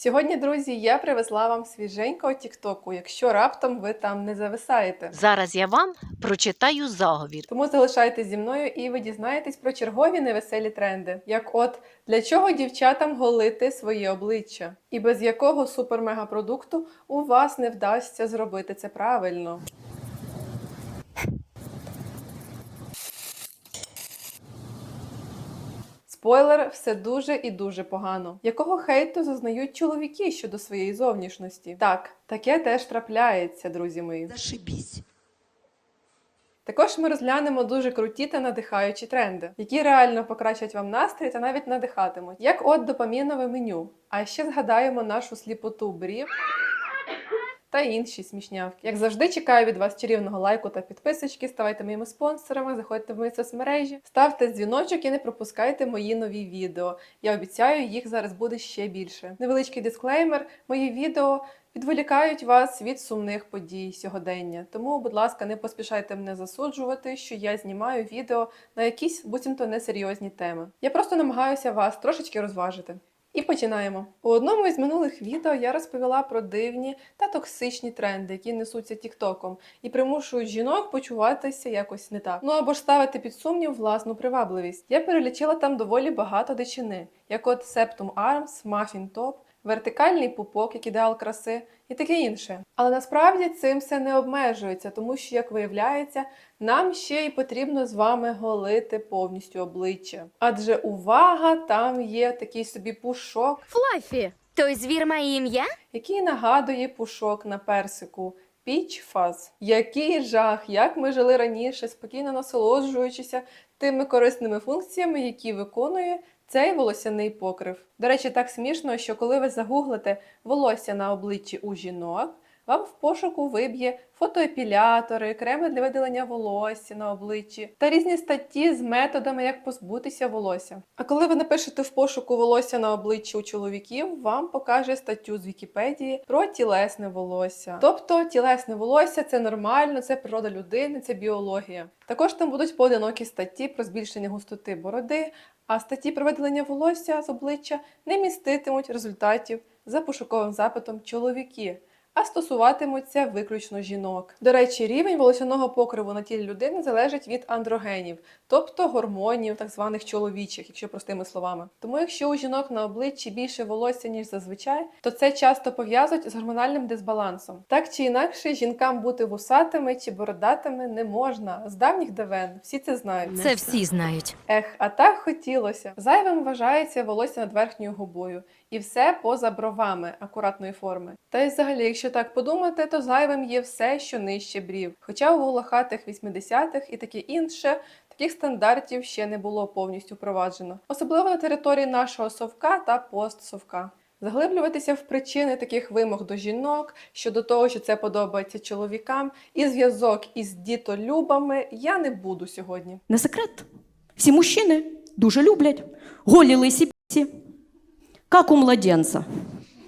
Сьогодні, друзі, я привезла вам свіженького тіктоку, якщо раптом ви там не зависаєте. Зараз я вам прочитаю заговір. Тому залишайтесь зі мною і ви дізнаєтесь про чергові невеселі тренди. Як от для чого дівчатам голити своє обличчя, і без якого супер-мега-продукту у вас не вдасться зробити це правильно. Спойлер, все дуже і дуже погано. Якого хейту зазнають чоловіки щодо своєї зовнішності? Так, таке теж трапляється, друзі мої. Зашибись. Також ми розглянемо дуже круті та надихаючі тренди, які реально покращать вам настрій та навіть надихатимуть, як от допамінове меню. А ще згадаємо нашу сліпоту брів та інші смішнявки. Як завжди, чекаю від вас чарівного лайку та підписочки. Ставайте моїми спонсорами, заходьте в мої соцмережі, ставте дзвіночок і не пропускайте мої нові відео. Я обіцяю, їх зараз буде ще більше. Невеличкий дисклеймер: мої відео відволікають вас від сумних подій сьогодення. Тому, будь ласка, не поспішайте мене засуджувати, що я знімаю відео на якісь буцімто несерйозні теми. Я просто намагаюся вас трошечки розважити. І починаємо. У одному із минулих відео я розповіла про дивні та токсичні тренди, які несуться тіктоком, і примушують жінок почуватися якось не так. Ну або ж ставити під сумнів власну привабливість. Я перелічила там доволі багато дичини, як от Septum Arms, Muffin Top, вертикальний пупок, як ідеал краси, і таке інше. Але насправді цим все не обмежується, тому що, як виявляється, нам ще й потрібно з вами голити повністю обличчя. Адже увага, там є такий собі пушок, Флаффі, той звір має ім'я? який нагадує пушок на персику. Піч фаз. Який жах, як ми жили раніше, спокійно насолоджуючися тими корисними функціями, які виконує цей волосяний покрив. До речі, так смішно, що коли ви загуглите волосся на обличчі у жінок, вам в пошуку виб'є фотоепілятори, креми для видалення волосся на обличчі та різні статті з методами, як позбутися волосся. А коли ви напишете в пошуку волосся на обличчі у чоловіків, вам покаже статтю з Вікіпедії про тілесне волосся. Тобто тілесне волосся це нормально, це природа людини, це біологія. Також там будуть поодинокі статті про збільшення густоти бороди, а статті про видалення волосся з обличчя не міститимуть результатів за пошуковим запитом чоловіки а стосуватимуться виключно жінок. До речі, рівень волосяного покриву на тілі людини залежить від андрогенів, тобто гормонів, так званих чоловічих, якщо простими словами. Тому, якщо у жінок на обличчі більше волосся ніж зазвичай, то це часто пов'язують з гормональним дисбалансом. Так чи інакше, жінкам бути вусатими чи бородатими не можна. З давніх давен всі це знають. Це всі знають. Ех, а так хотілося. Зайвим вважається волосся над верхньою губою, і все поза бровами акуратної форми. Та й взагалі, якщо так подумати, то зайвим є все, що нижче брів. Хоча у волохатих 80-х і таке інше. Таких стандартів ще не було повністю впроваджено, особливо на території нашого совка та постсовка. Заглиблюватися в причини таких вимог до жінок щодо того, що це подобається чоловікам, і зв'язок із дітолюбами я не буду сьогодні. Не секрет. Всі мужчини дуже люблять голі лисі пісі, як у младенця.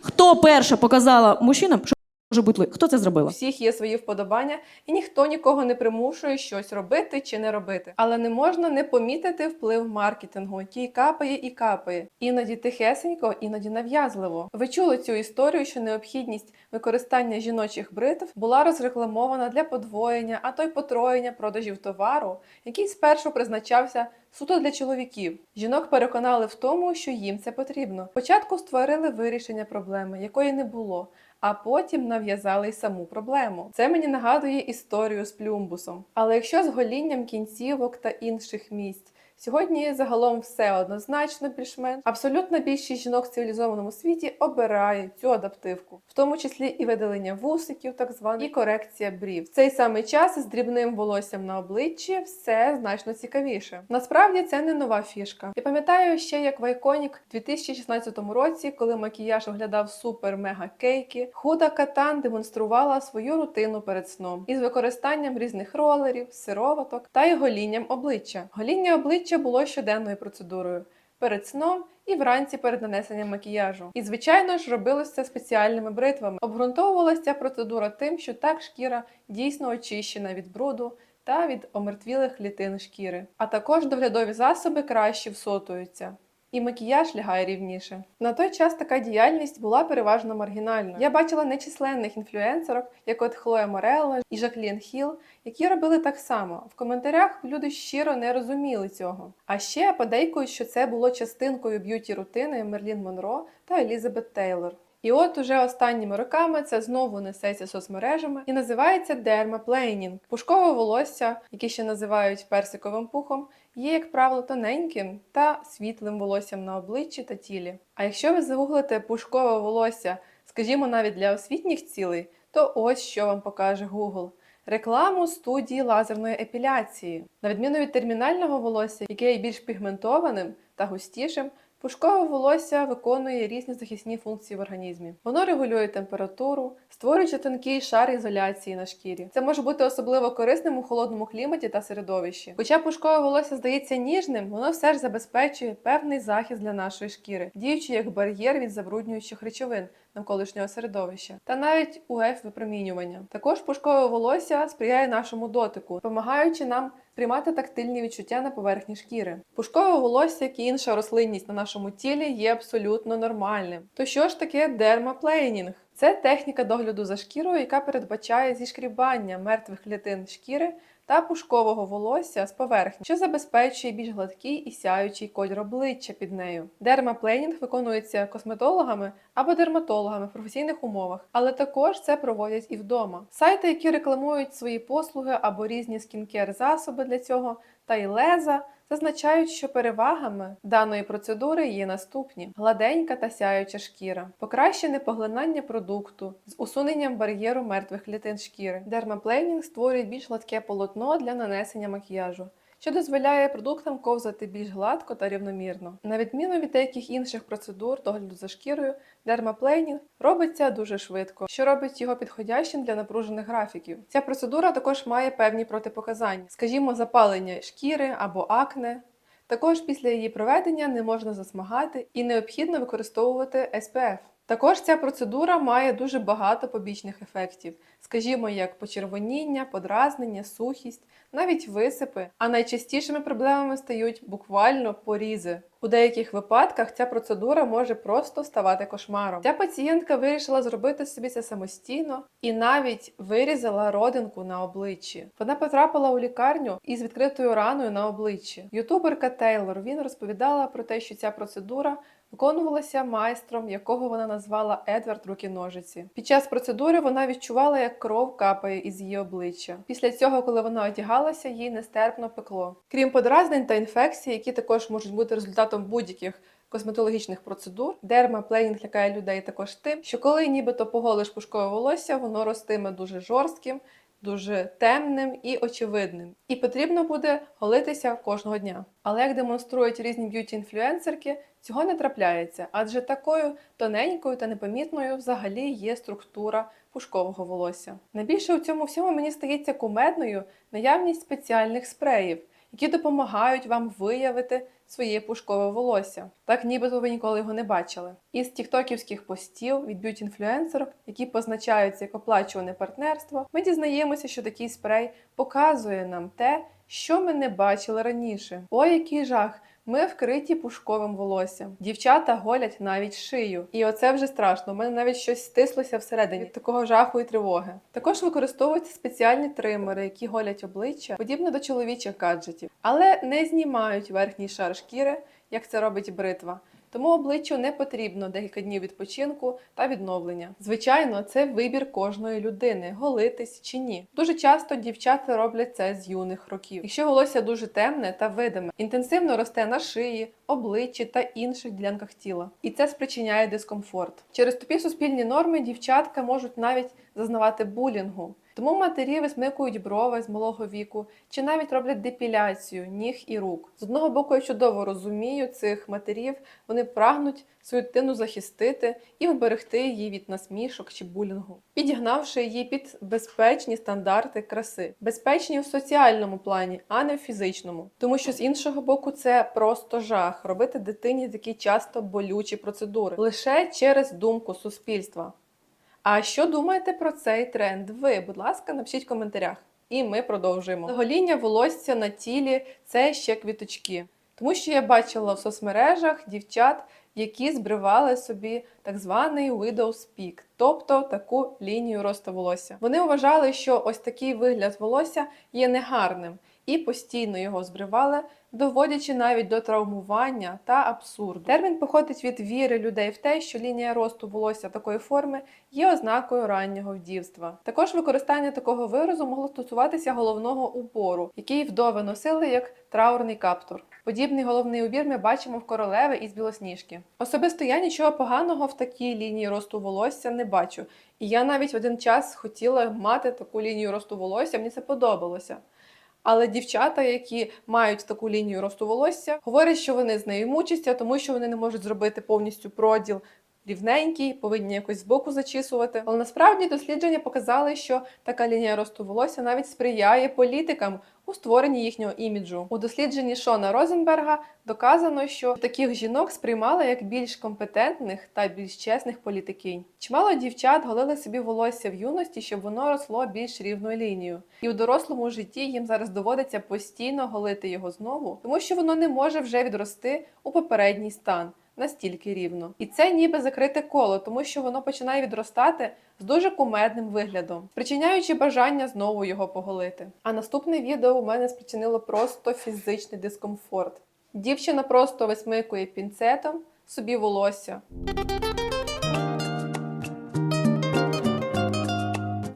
Хто перша показала мужчинам, що може бути? Хто це зробила? всіх є свої вподобання, і ніхто нікого не примушує щось робити чи не робити. Але не можна не помітити вплив маркетингу, який капає і капає. Іноді тихесенько, іноді нав'язливо. Ви чули цю історію, що необхідність використання жіночих бритв була розрекламована для подвоєння, а то й потроєння продажів товару, який спершу призначався суто для чоловіків. Жінок переконали в тому, що їм це потрібно. Спочатку створили вирішення проблеми, якої не було а потім нав'язали й саму проблему. Це мені нагадує історію з плюмбусом. Але якщо з голінням кінцівок та інших місць. Сьогодні загалом все однозначно більш-менш. Абсолютна більшість жінок в цивілізованому світі обирають цю адаптивку, в тому числі і видалення вусиків, так звані, і корекція брів. В цей самий час з дрібним волоссям на обличчі все значно цікавіше. Насправді це не нова фішка. Я пам'ятаю ще як в Iconic у 2016 році, коли макіяж виглядав супер-мега кейки, худа катан демонструвала свою рутину перед сном із використанням різних ролерів, сироваток та й голінням обличчя. Гоління обличчя було щоденною процедурою. Перед сном і вранці перед нанесенням макіяжу. І, звичайно ж, робилося спеціальними бритвами. Обґрунтовувалася ця процедура тим, що так шкіра дійсно очищена від бруду та від омертвілих клітин шкіри. А також доглядові засоби краще всотуються. І макіяж лягає рівніше. На той час така діяльність була переважно маргінальною. Я бачила нечисленних інфлюенсерок, як от Хлоя Морелла і Жаклін Хіл, які робили так само. В коментарях люди щиро не розуміли цього. А ще подейкують, що це було частинкою б'юті рутини Мерлін Монро та Елізабет Тейлор. І от уже останніми роками це знову несеться соцмережами і називається дермаплейнінг. Пушкове волосся, яке ще називають персиковим пухом, є, як правило, тоненьким та світлим волоссям на обличчі та тілі. А якщо ви загуглите пушкове волосся, скажімо, навіть для освітніх цілей, то ось що вам покаже Google. Рекламу студії лазерної епіляції. На відміну від термінального волосся, яке є більш пігментованим та густішим, пушкове волосся виконує різні захисні функції в організмі. Воно регулює температуру, створюючи тонкий шар ізоляції на шкірі. Це може бути особливо корисним у холодному кліматі та середовищі. Хоча пушкове волосся здається ніжним, воно все ж забезпечує певний захист для нашої шкіри, діючи як бар'єр від забруднюючих речовин навколишнього середовища та навіть УФ випромінювання. Також пушкове волосся сприяє нашому дотику, допомагаючи нам приймати тактильні відчуття на поверхні шкіри. Пушкове волосся, як і інша рослинність на нашому тілі, є абсолютно нормальним. То що ж таке дермаплейнінг? Це техніка догляду за шкірою, яка передбачає зішкрібання мертвих клітин шкіри та пушкового волосся з поверхні, що забезпечує більш гладкий і сяючий колір обличчя під нею. Дермапленінг виконується косметологами або дерматологами в професійних умовах, але також це проводять і вдома. Сайти, які рекламують свої послуги або різні скінкер засоби для цього, та й леза. Зазначають, що перевагами даної процедури є наступні: гладенька та сяюча шкіра, покращене поглинання продукту з усуненням бар'єру мертвих клітин шкіри. Дермаплейнінг створює більш гладке полотно для нанесення макіяжу. Що дозволяє продуктам ковзати більш гладко та рівномірно. На відміну від деяких інших процедур догляду за шкірою, дермаплейнінг робиться дуже швидко, що робить його підходящим для напружених графіків. Ця процедура також має певні протипоказання, скажімо, запалення шкіри або акне. Також після її проведення не можна засмагати і необхідно використовувати SPF. Також ця процедура має дуже багато побічних ефектів, скажімо, як почервоніння, подразнення, сухість, навіть висипи. А найчастішими проблемами стають буквально порізи. У деяких випадках ця процедура може просто ставати кошмаром. Ця пацієнтка вирішила зробити собі це самостійно і навіть вирізала родинку на обличчі. Вона потрапила у лікарню із відкритою раною на обличчі. Ютуберка Тейлор він розповідала про те, що ця процедура виконувалася майстром, якого вона назвала Едвард Руки-ножиці. Під час процедури вона відчувала, як кров капає із її обличчя. Після цього, коли вона одягалася, їй нестерпно пекло. Крім подразнень та інфекцій, які також можуть бути результатом будь-яких косметологічних процедур, дермаплейнінг лякає людей також тим, що коли нібито поголиш пушкове волосся, воно ростиме дуже жорстким. Дуже темним і очевидним, і потрібно буде голитися кожного дня. Але як демонструють різні б'юті-інфлюенсерки, цього не трапляється, адже такою тоненькою та непомітною взагалі є структура пушкового волосся. Найбільше у цьому всьому мені стається кумедною наявність спеціальних спреїв, які допомагають вам виявити своє пушкове волосся, так нібито ви ніколи його не бачили. Із тіктоківських постів від б'ють інфлюенсерок, які позначаються як оплачуване партнерство, ми дізнаємося, що такий спрей показує нам те, що ми не бачили раніше. О, який жах! Ми вкриті пушковим волоссям. Дівчата голять навіть шию. І оце вже страшно. У мене навіть щось стислося всередині від такого жаху і тривоги. Також використовуються спеціальні тримери, які голять обличчя, подібно до чоловічих гаджетів, але не знімають верхній шар шкіри, як це робить бритва. Тому обличчю не потрібно декілька днів відпочинку та відновлення. Звичайно, це вибір кожної людини голитись чи ні. Дуже часто дівчата роблять це з юних років. Якщо волосся дуже темне та видиме, інтенсивно росте на шиї, обличчі та інших ділянках тіла, і це спричиняє дискомфорт. Через тупі суспільні норми дівчатка можуть навіть зазнавати булінгу. Тому матері висмикують брови з малого віку чи навіть роблять депіляцію ніг і рук. З одного боку, я чудово розумію цих матерів, вони прагнуть свою дитину захистити і вберегти її від насмішок чи булінгу, підігнавши її під безпечні стандарти краси, безпечні в соціальному плані, а не в фізичному. Тому що з іншого боку, це просто жах робити дитині такі часто болючі процедури лише через думку суспільства. А що думаєте про цей тренд? Ви, будь ласка, напишіть в коментарях. І ми продовжуємо. Гоління волосся на тілі це ще квіточки. Тому що я бачила в соцмережах дівчат, які збривали собі так званий widow's peak, тобто таку лінію росту волосся. Вони вважали, що ось такий вигляд волосся є негарним і постійно його збривали, доводячи навіть до травмування та абсурду. Термін походить від віри людей в те, що лінія росту волосся такої форми є ознакою раннього вдівства. Також використання такого виразу могло стосуватися головного убору, який вдови носили як траурний каптур. Подібний головний убір ми бачимо в королеви із білосніжки. Особисто я нічого поганого в такій лінії росту волосся не бачу. І я навіть один час хотіла мати таку лінію росту волосся, мені це подобалося. Але дівчата, які мають таку лінію росту волосся, говорять, що вони з нею мучаться, тому що вони не можуть зробити повністю проділ рівненький, повинні якось збоку зачісувати. Але насправді дослідження показали, що така лінія росту волосся навіть сприяє політикам у створенні їхнього іміджу. У дослідженні Шона Розенберга доказано, що таких жінок сприймали як більш компетентних та більш чесних політикинь. Чимало дівчат голили собі волосся в юності, щоб воно росло більш рівною лінією. І у дорослому житті їм зараз доводиться постійно голити його знову, тому що воно не може вже відрости у попередній стан. Настільки рівно, і це ніби закрите коло, тому що воно починає відростати з дуже кумедним виглядом, спричиняючи бажання знову його поголити. А наступне відео у мене спричинило просто фізичний дискомфорт. Дівчина просто висмикує пінцетом собі волосся.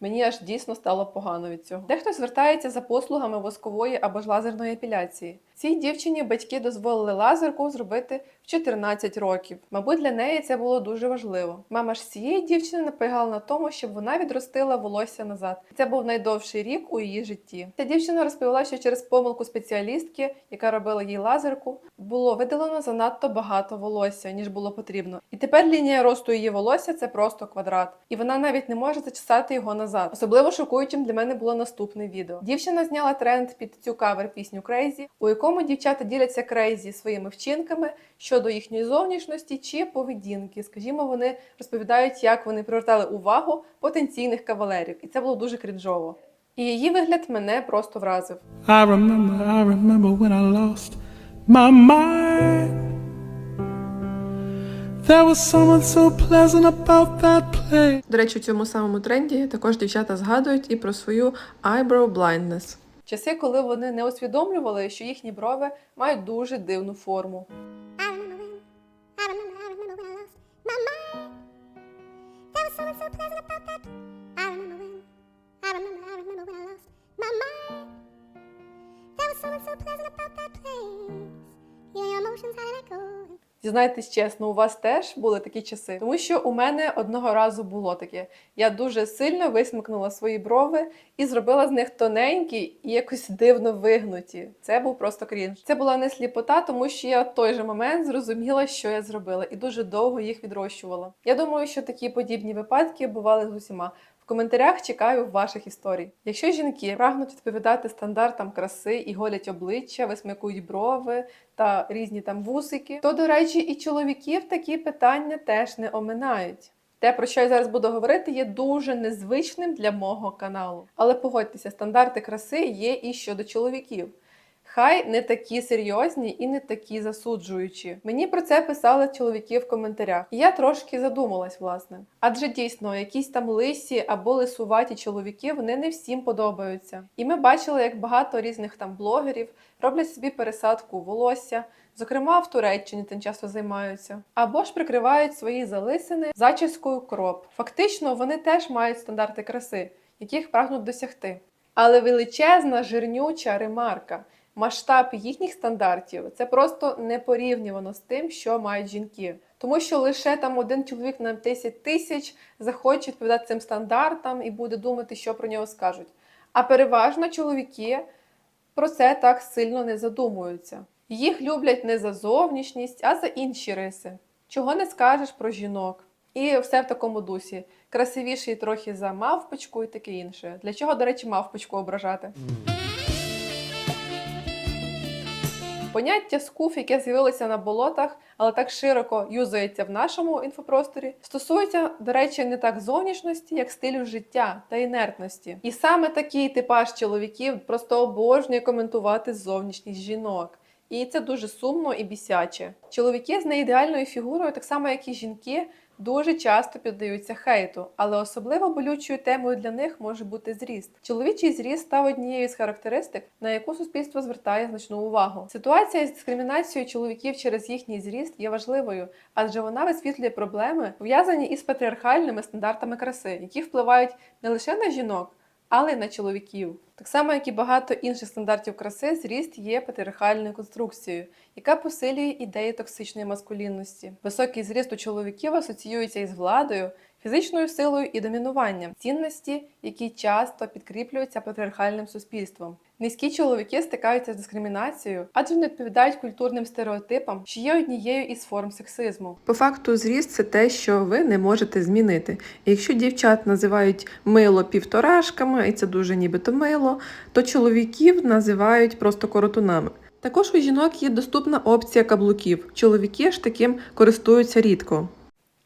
Мені аж дійсно стало погано від цього. Дехто звертається за послугами воскової або ж лазерної епіляції. Цій дівчині батьки дозволили лазерку зробити 14 років. Мабуть, для неї це було дуже важливо. Мама ж цієї дівчини наполягала на тому, щоб вона відростила волосся назад. Це був найдовший рік у її житті. Ця дівчина розповіла, що через помилку спеціалістки, яка робила їй лазерку, було видалено занадто багато волосся, ніж було потрібно. І тепер лінія росту її волосся це просто квадрат, і вона навіть не може зачесати його назад. Особливо шокуючим для мене було наступне відео. Дівчина зняла тренд під цю кавер пісню Crazy, у якому дівчата діляться Crazy своїми вчинками щодо їхньої зовнішності чи поведінки. Скажімо, вони розповідають, як вони привертали увагу потенційних кавалерів, і це було дуже крінжово. І її вигляд мене просто вразив. I remember, I remember when I lost my mind. There was something so pleasant about that place. До речі, у цьому самому тренді також дівчата згадують і про свою eyebrow blindness. Часи, коли вони не усвідомлювали, що їхні брови мають дуже дивну форму. So pleasant about that. I remember when, I remember, I remember when I lost my mind. There was something so pleasant Зізнайтесь чесно, у вас теж були такі часи, тому що у мене одного разу було таке. Я дуже сильно висмикнула свої брови і зробила з них тоненькі і якось дивно вигнуті. Це був просто крінж. Це була не сліпота, тому що я в той же момент зрозуміла, що я зробила, і дуже довго їх відрощувала. Я думаю, що такі подібні випадки бували з усіма. В коментарях чекаю ваших історій. Якщо жінки прагнуть відповідати стандартам краси і голять обличчя, висмикують брови та різні там вусики, то, до речі, і чоловіків такі питання теж не оминають. Те, про що я зараз буду говорити, є дуже незвичним для мого каналу. Але погодьтеся, стандарти краси є і щодо чоловіків. Хай не такі серйозні і не такі засуджуючі. Мені про це писали чоловіки в коментарях, і я трошки задумалась, власне. Адже дійсно, якісь там лисі або лисуваті чоловіки вони не всім подобаються. І ми бачили, як багато різних там блогерів роблять собі пересадку волосся. Зокрема, в Туреччині тим часто займаються, або ж прикривають свої залисини зачіскою кроп. Фактично, вони теж мають стандарти краси, яких прагнуть досягти. Але величезна жирнюча ремарка. Масштаб їхніх стандартів це просто не порівнювано з тим, що мають жінки. Тому що лише там один чоловік на 10 тисяч захоче відповідати цим стандартам і буде думати, що про нього скажуть. А переважно чоловіки про це так сильно не задумуються. Їх люблять не за зовнішність, а за інші риси. Чого не скажеш про жінок. І все в такому дусі. Красивіший трохи за мавпочку і таке інше. Для чого, до речі, мавпочку ображати? Поняття скуф, яке з'явилося на болотах, але так широко юзається в нашому інфопросторі, стосується, до речі, не так зовнішності, як стилю життя та інертності. І саме такий типаж чоловіків просто обожнює коментувати зовнішність жінок. І це дуже сумно і бісяче. Чоловіки з неідеальною фігурою, так само як і жінки, дуже часто піддаються хейту, але особливо болючою темою для них може бути зріст. Чоловічий зріст став однією з характеристик, на яку суспільство звертає значну увагу. Ситуація з дискримінацією чоловіків через їхній зріст є важливою, адже вона висвітлює проблеми, пов'язані із патріархальними стандартами краси, які впливають не лише на жінок, але й на чоловіків. Так само, як і багато інших стандартів краси, зріст є патріархальною конструкцією, яка посилює ідеї токсичної маскулінності. Високий зріст у чоловіків асоціюється із владою, фізичною силою і домінуванням, цінності, які часто підкріплюються патріархальним суспільством. Низькі чоловіки стикаються з дискримінацією, адже не відповідають культурним стереотипам, що є однією із форм сексизму. По факту, зріст це те, що ви не можете змінити. Якщо дівчат називають мило півторашками, і це дуже нібито мило, то чоловіків називають просто коротунами. Також у жінок є доступна опція каблуків. Чоловіки ж таким користуються рідко.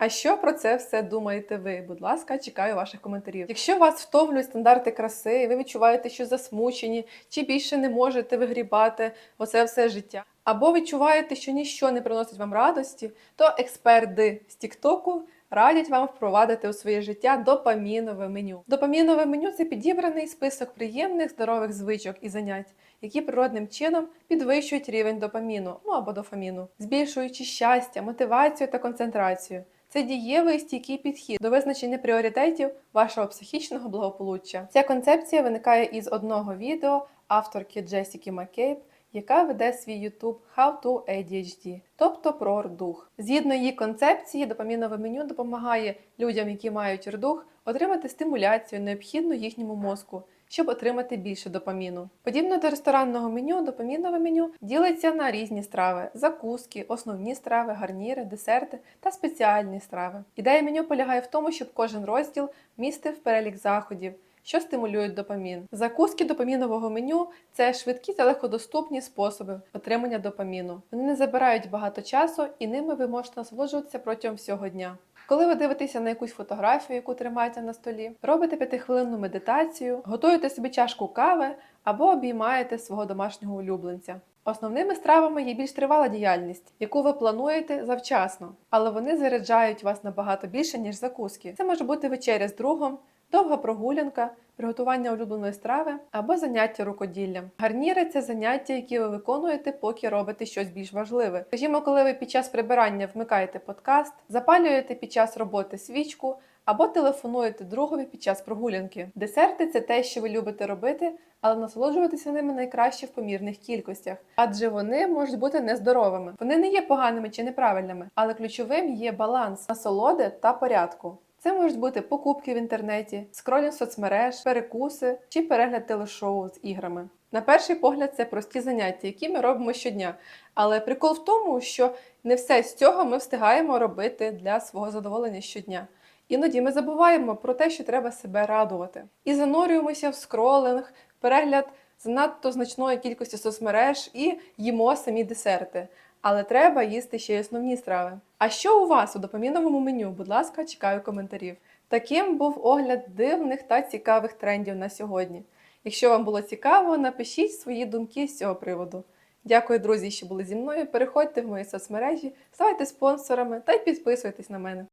А що про це все думаєте ви? Будь ласка, чекаю ваших коментарів. Якщо вас втомлюють стандарти краси, і ви відчуваєте, що засмучені, чи більше не можете вигрібати оце все життя, або відчуваєте, що ніщо не приносить вам радості, то експерти з Тіктоку радять вам впровадити у своє життя допамінове меню. Допамінове меню це підібраний список приємних здорових звичок і занять, які природним чином підвищують рівень допаміну, ну або дофаміну, збільшуючи щастя, мотивацію та концентрацію. Це дієвий стійкий підхід до визначення пріоритетів вашого психічного благополуччя. Ця концепція виникає із одного відео авторки Джесіки Маккейб, яка веде свій YouTube How to ADHD, тобто про рдух. Згідно її концепції, допамінове меню допомагає людям, які мають рдух, отримати стимуляцію, необхідну їхньому мозку, щоб отримати більше допаміну. Подібно до ресторанного меню, допамінове меню ділиться на різні страви: закуски, основні страви, гарніри, десерти та спеціальні страви. Ідея меню полягає в тому, щоб кожен розділ містив перелік заходів. Що стимулюють допамін? Закуски допамінового меню це швидкі та легкодоступні способи отримання допаміну. Вони не забирають багато часу і ними ви можете насолоджуватися протягом всього дня. Коли ви дивитеся на якусь фотографію, яку тримаєте на столі, робите п'ятихвилинну медитацію, готуєте собі чашку кави або обіймаєте свого домашнього улюбленця. Основними стравами є більш тривала діяльність, яку ви плануєте завчасно, але вони заряджають вас набагато більше, ніж закуски. Це може бути вечеря з другом, довга прогулянка, приготування улюбленої страви або заняття рукоділлям. Гарніри це заняття, які ви виконуєте, поки робите щось більш важливе. Скажімо, коли ви під час прибирання вмикаєте подкаст, запалюєте під час роботи свічку. Або телефонуєте другові під час прогулянки. Десерти це те, що ви любите робити, але насолоджуватися ними найкраще в помірних кількостях, адже вони можуть бути нездоровими. Вони не є поганими чи неправильними, але ключовим є баланс насолоди та порядку. Це можуть бути покупки в інтернеті, скролінг соцмереж, перекуси чи перегляд телешоу з іграми. На перший погляд, це прості заняття, які ми робимо щодня. Але прикол в тому, що не все з цього ми встигаємо робити для свого задоволення щодня. Іноді ми забуваємо про те, що треба себе радувати, і занурюємося в скролинг, перегляд занадто значної кількості соцмереж і їмо самі десерти. Але треба їсти ще й основні страви. А що у вас у допоміновому меню? Будь ласка, чекаю коментарів. Таким був огляд дивних та цікавих трендів на сьогодні. Якщо вам було цікаво, напишіть свої думки з цього приводу. Дякую, друзі, що були зі мною. Переходьте в мої соцмережі, ставайте спонсорами та й підписуйтесь на мене.